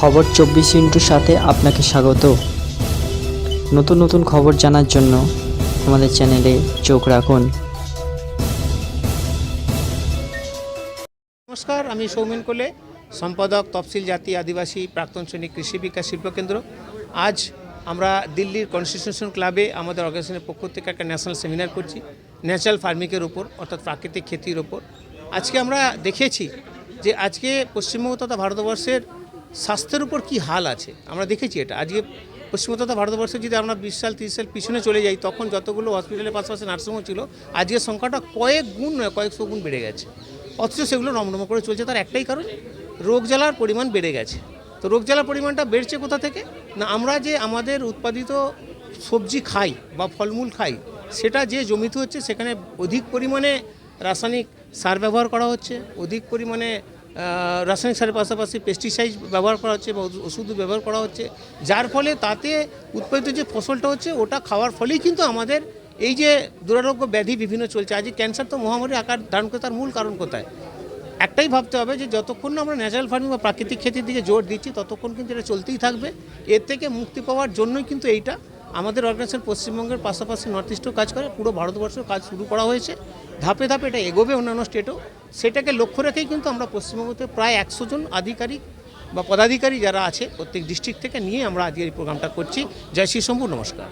খবর চব্বিশ ইন্টুর সাথে আপনাকে স্বাগত। নতুন নতুন খবর জানার জন্য আমাদের চ্যানেলে চোখ রাখুন। নমস্কার, আমি সৌমেন কোলে, সম্পাদক তফসিল জাতি আদিবাসী প্রাক্তন শ্রেণি কৃষি বিকাশ শিল্পকেন্দ্র আজ আমরা দিল্লির কনস্টিটিউশন ক্লাবে আমাদের অর্গানাইজেশনের পক্ষ থেকে একটা ন্যাশনাল সেমিনার করছি ন্যাচারাল ফার্মিংয়ের ওপর অর্থাৎ প্রাকৃতিক ক্ষেতির ওপর আজকে আমরা দেখেছি যে আজকে পশ্চিমবঙ্গ তথা ভারতবর্ষের স্বাস্থ্যের উপর কি হাল আছে? আমরা দেখেছি এটা। আজকে পশ্চিমবঙ্গ তথা ভারতবর্ষে যদি আমরা বিশ সাল, তিরিশ সাল পিছনে চলে যাই, তখন যতগুলো হসপিটালের পাশাপাশি নার্সিংহোম ছিল, আজকের সংখ্যাটা কয়েক গুণ নয় কয়েকশো গুণ বেড়ে গেছে। অথচ সেগুলো রমরম করে চলছে, তার একটাই কারণ, রোগ জ্বালার পরিমাণ বেড়ে গেছে। তো রোগ জ্বালার পরিমাণটা বেড়েছে কোথা থেকে? না, আমরা যে আমাদের উৎপাদিত সবজি খাই বা ফলমূল খাই, সেটা যে জমিতে হচ্ছে, সেখানে অধিক পরিমাণে রাসায়নিক সার ব্যবহার করা হচ্ছে, অধিক পরিমাণে রাসায়নিক সারের পাশাপাশি পেস্টিসাইড ব্যবহার করা হচ্ছে বা ওষুধ ব্যবহার করা হচ্ছে। যার ফলে তাতে উৎপাদিত যে ফসলটা হচ্ছে, ওটা খাওয়ার ফলেই কিন্তু আমাদের এই যে দুরারোগ্য ব্যাধি বিভিন্ন চলছে। আজ ক্যান্সার তো মহামারী আকার ধারণ করে, তার মূল কারণ কোথায়? একটাই ভাবতে হবে যে যতক্ষণ না আমরা ন্যাচারাল ফার্মিং বা প্রাকৃতিক খেতির দিকে জোর দিচ্ছি, ততক্ষণ কিন্তু এটা চলতেই থাকবে। এর থেকে মুক্তি পাওয়ার জন্যই কিন্তু এইটা আমাদের অর্গানাইজেশন পশ্চিমবঙ্গের পাশাপাশি নর্থ ইস্টেও কাজ করে, পুরো ভারতবর্ষেও কাজ শুরু করা হয়েছে। ধাপে ধাপে এটা এগোবে অন্যান্য স্টেটেও সেটাকে লক্ষ্য রেখেই কিন্তু আমরা পশ্চিমবঙ্গতে প্রায় একশো জন আধিকারিক বা পদাধিকারী যারা আছে, প্রত্যেক ডিস্ট্রিক্ট থেকে নিয়ে আমরা আজকের এই প্রোগ্রামটা করছি। জয় শ্রী শম্ভু, নমস্কার।